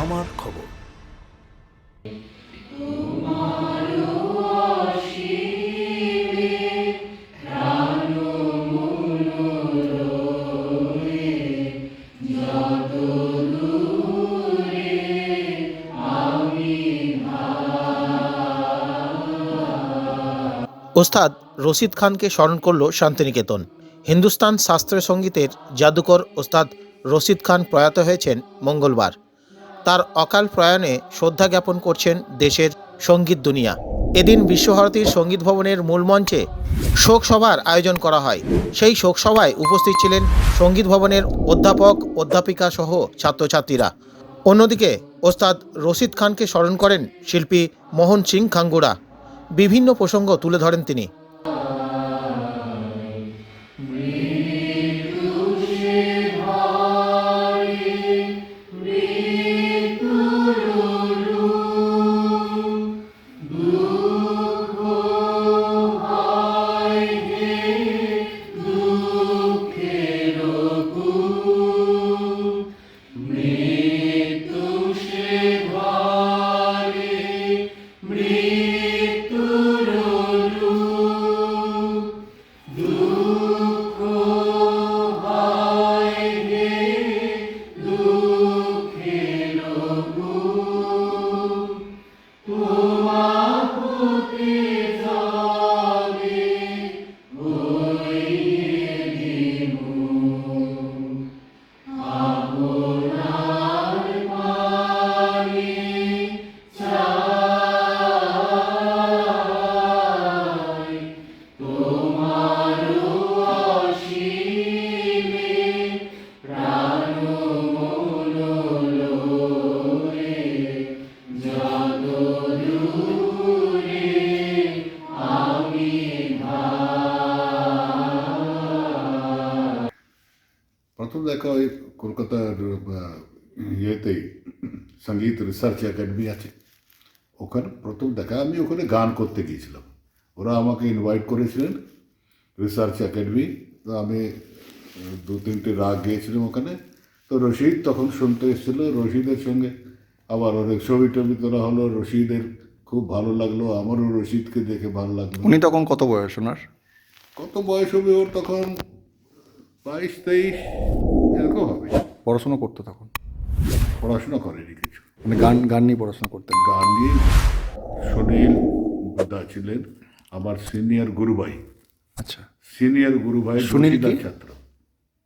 আমার খবর। ওস্তাদ, রশিদ খানকে স্মরণ করল শান্তিনিকেতন। হিন্দুস্তান শাস্ত্রীয় সঙ্গীতের জাদুকর ওস্তাদ রশিদ খান প্রয়াত হয়েছেন মঙ্গলবার। তার অকাল প্রয়াণে শ্রদ্ধা জ্ঞাপন করছেন দেশের সংগীত দুনিয়া। এদিন বিশ্বভারতীর সংগীত ভবনের মূল মঞ্চে শোক সভার আয়োজন করা হয়। সেই শোকসভায় উপস্থিত ছিলেন সংগীত ভবনের অধ্যাপক, অধ্যাপিকা সহ ছাত্রছাত্রীরা। অন্যদিকে ওস্তাদ রশিদ খানকে স্মরণ করেন শিল্পী মোহন সিং খাঙ্গুড়া। বিভিন্ন প্রসঙ্গ তুলে ধরেন তিনি। প্রথম দেখা ওই কলকাতার ইয়েতেই সংগীত রিসার্চ একাডেমি আছে। ওখানে প্রথম দেখা আমি ওখানে গান করতে গিয়েছিলাম। ওরা আমাকে ইনভাইট করেছিলেন রিসার্চ একাডেমি তো আমি দু তিনটে রাগ গিয়েছিলাম ওখানে। তো রশিদ তখন শুনতে এসেছিল রশিদের সঙ্গে। আবার অনেক ছবি টবি তোলা হলো রশিদের খুব ভালো লাগল আমারও রশিদকে দেখে ভালো লাগল। উনি তখন কত বয়স ওনার? কত বয়স হবে ওর তখন? বাইশ তেইশ এরকম হবে। পড়াশোনা করতো তখন? পড়াশোনা করেনি কিছু। মানে গান গান নিয়ে পড়াশোনা করতেন? গান নিয়ে সুনীল দা ছিলেন আমার সিনিয়র গুরুভাই। আচ্ছা। সিনিয়র গুরুভাই সুনীল? ছাত্র।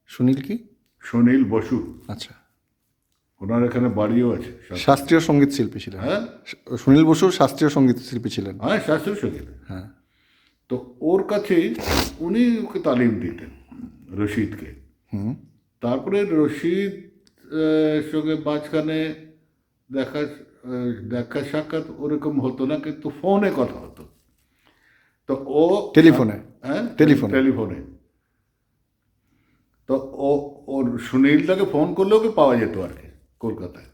সুনীল কি? সুনীল বসু। আচ্ছা। ওনার এখানে বাড়িও আছে। শাস্ত্রীয় সংগীত শিল্পী ছিলেন? হ্যাঁ। সুনীল বসু শাস্ত্রীয় সংগীত শিল্পী ছিলেন? হ্যাঁ শাস্ত্রীয় সংগীত। হ্যাঁ। তো ওর কাছে উনি ওকে তালিম দিতেন। রশিদকে। তারপরে রশিদ সঙ্গে মাঝখানে দেখা দেখা সাক্ষাৎ ওরকম হতো না কিন্তু ফোনে কথা হতো। তো ও টেলিফোনে? হ্যাঁ? টেলিফোনে। টেলিফোনে। তো ও ওর সুনীলটাকে ফোন করলে ওকে পাওয়া যেত আর কি কলকাতায়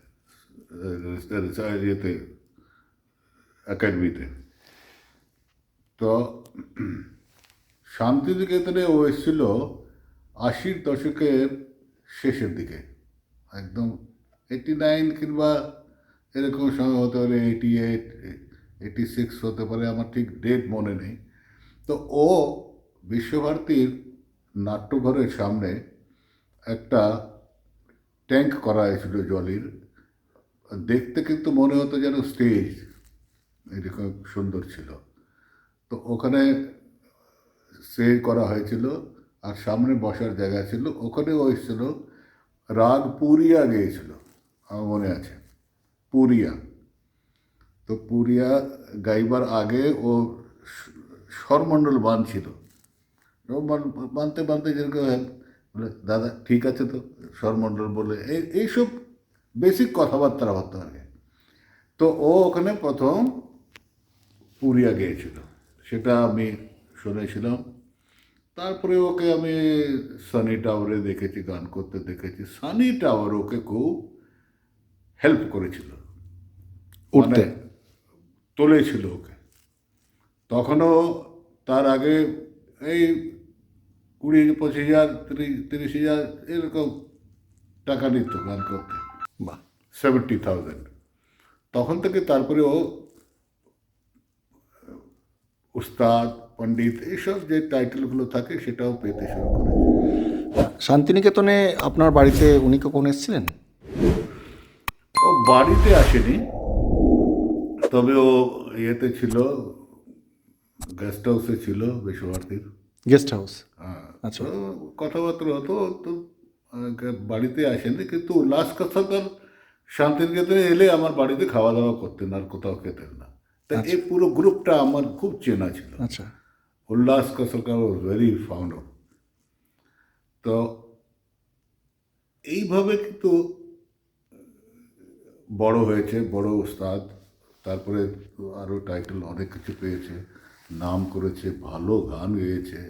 ইয়েতে একাডেমিতে। তো শান্তিনিকেতনে ও এসেছিল আশির দশকের শেষের দিকে, একদম এইটি নাইন কিংবা এরকম সময় হতে পারে এইটি এইট এইটি সিক্স হতে পারে, আমার ঠিক ডেট মনে নেই। তো ও বিশ্বভারতীর নাট্যঘরের সামনে একটা ট্যাঙ্ক করা হয়েছিল জলের। দেখতে কিন্তু মনে হতো যেন স্টেজ এরকম সুন্দর ছিল। তো ওখানে স্টেজ করা হয়েছিল। আর সামনে বসার জায়গা ছিল। ওখানে ও এসেছিল। রাগ পুরিয়া গিয়েছিল, আমার মনে আছে। পুরিয়া। তো পুরিয়া গাইবার আগে ও স্বরমণ্ডল বাঁধছিল। বাঁধতে বানতে যেরকম বলে, দাদা, ঠিক আছে তো? স্বরমণ্ডল বলে এই এইসব বেসিক কথাবার্তা হতো আগে তো ও ওখানে প্রথম পুরিয়া গিয়েছিল। সেটা আমি শুনেছিলাম। তারপরে ওকে আমি সানি টাওয়ারে দেখেছি গান করতে দেখেছি। সানি টাওয়ার ওকে খুব হেল্প করেছিল। উঠতে? মানে তুলেছিল ওকে। তখনও তার আগে এই কুড়ি পঁচিশ হাজার তিরিশ তিরিশ হাজার এরকম টাকা নিত গান করতে। বা সেভেন্টি থাউজেন্ড তখন থেকে তারপরে ও উস্তাদ পণ্ডিত এইসব যে টাইটেলগুলো থাকে সেটাও পেতে শুরু করেছে। শান্তিনিকেতনে আপনার বাড়িতে উনি কখন এসেছিলেন? ও বাড়িতে আসেনি তবে ও ইয়েতে ছিল গেস্ট হাউসে ছিল বিশ্বভারতীর গেস্ট হাউস আচ্ছা। কথাবার্তা হতো তো বাড়িতে আসেনি কিন্তু লাস্ট কথা তার শান্তিনিকেতনে এলে আমার বাড়িতে খাওয়া দাওয়া করতেন আর কোথাও খেতেন না। তা এই পুরো গ্রুপটা আমার খুব চেনা ছিল। আচ্ছা। উল্লাস কসরকার ওয়াজ ভেরি ফাউন্ড অফ তো এইভাবে কিন্তু বড় হয়েছে বড় উস্তাদ তারপরে আরও টাইটেল অনেক কিছু পেয়েছে নাম করেছে ভালো গান গেয়েছে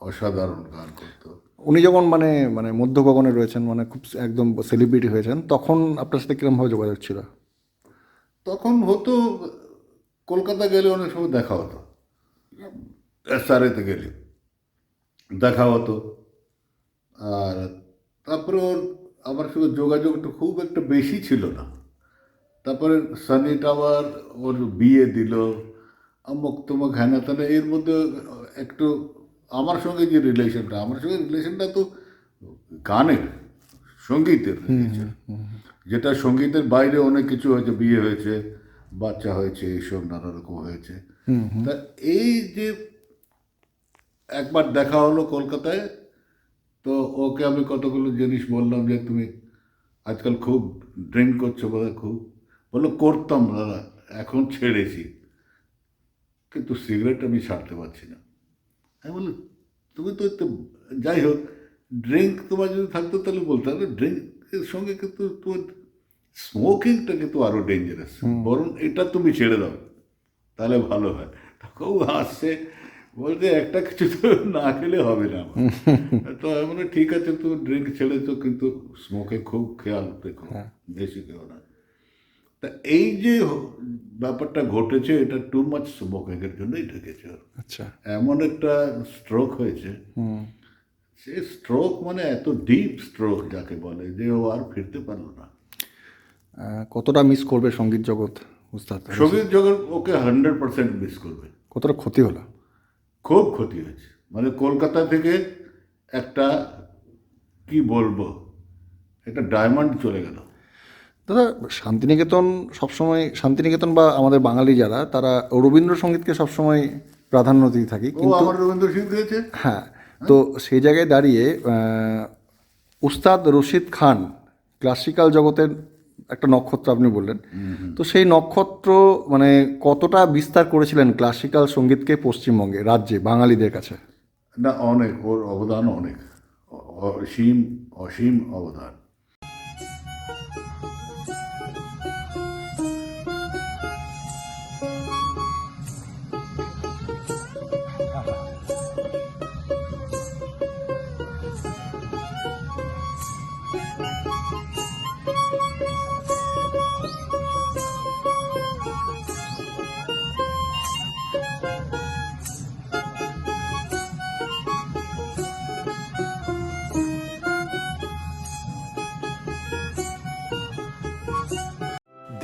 অসাধারণ গান করতো। উনি যখন মানে মানে মধ্য গগনে রয়েছেন মানে খুব একদম সেলিব্রিটি হয়েছেন তখন আপনার সাথে কিরমভাবে যোগাযোগ ছিল? তখন হতো কলকাতা গেলে অনেক সময় দেখা হতো। এসআরএতে গেলে। দেখা হতো। আর তারপরে ওর আমার সঙ্গে যোগাযোগটা খুব একটা বেশি ছিল না। তারপরে সানি টাওয়ার ওর বিয়ে দিল অমুক তমুক হ্যানা ত্যানা এর মধ্যে একটু আমার সঙ্গে যে রিলেশনটা আমার সঙ্গে রিলেশনটা তো গানের সঙ্গীতের যেটা সঙ্গীতের বাইরে অনেক কিছু হয়েছে বিয়ে হয়েছে বাচ্চা হয়েছে এইসব নানা রকম হয়েছে। তা এই যে একবার দেখা হলো কলকাতায় তো ওকে আমি কতগুলো জিনিস বললাম যে তুমি আজকাল খুব ড্রিঙ্ক করছ বোধহয় খুব বলল করতাম দাদা এখন ছেড়েছি। কিন্তু সিগারেট আমি ছাড়তে পারছি না। আমি বললাম তুমি তো একটু যাই হোক ড্রিঙ্ক তোমার যদি থাকতো তাহলে বলতে হবে ড্রিঙ্কের সঙ্গে কিন্তু তোমার স্মোকিংটা কিন্তু আরও ডেঞ্জারাস বরং এটা তুমি ছেড়ে দাও তাহলে ভালো হয়। খুব হাসছে বলতে একটা কিছু তো না খেলে হবে না। তো বলি, ঠিক আছে তো ড্রিঙ্ক ছেড়েছো কিন্তু স্মোকে খুব খেয়াল রেখো বেশি কেউ না। তা এই যে ব্যাপারটা ঘটেছে এটা টু মাচ স্মোকিংয়ের জন্যই ঢেকেছে। আচ্ছা। এমন একটা স্ট্রোক হয়েছে। হুম। সে স্ট্রোক মানে এত ডিপ স্ট্রোক যাকে বলে যে ও আর ফিরতে পারল না। কতটা মিস করবে সংগীত জগৎ উস্তাদ? সংগীত জগৎ ওকে হান্ড্রেড পার্সেন্ট মিস করবে। কতটা ক্ষতি হলো? খুব ক্ষতি হয়েছে। মানে কলকাতা থেকে একটা কি বলব একটা ডায়মন্ড চলে গেল। দাদা শান্তিনিকেতন সবসময় শান্তিনিকেতন বা আমাদের বাঙালি যারা তারা রবীন্দ্রসঙ্গীতকে সবসময় প্রাধান্য দিয়ে থাকি কিন্তু আমার রবীন্দ্র সিং হ্যাঁ তো সেই জায়গায় দাঁড়িয়ে উস্তাদ রশিদ খান ক্লাসিক্যাল জগতের একটা নক্ষত্র আপনি বললেন। তো সেই নক্ষত্র মানে কতটা বিস্তার করেছিলেন ক্লাসিক্যাল সঙ্গীতকে পশ্চিমবঙ্গে রাজ্যে বাঙালিদের কাছে? না অনেক ওর অবদান অনেক। অসীম অসীম অবদান।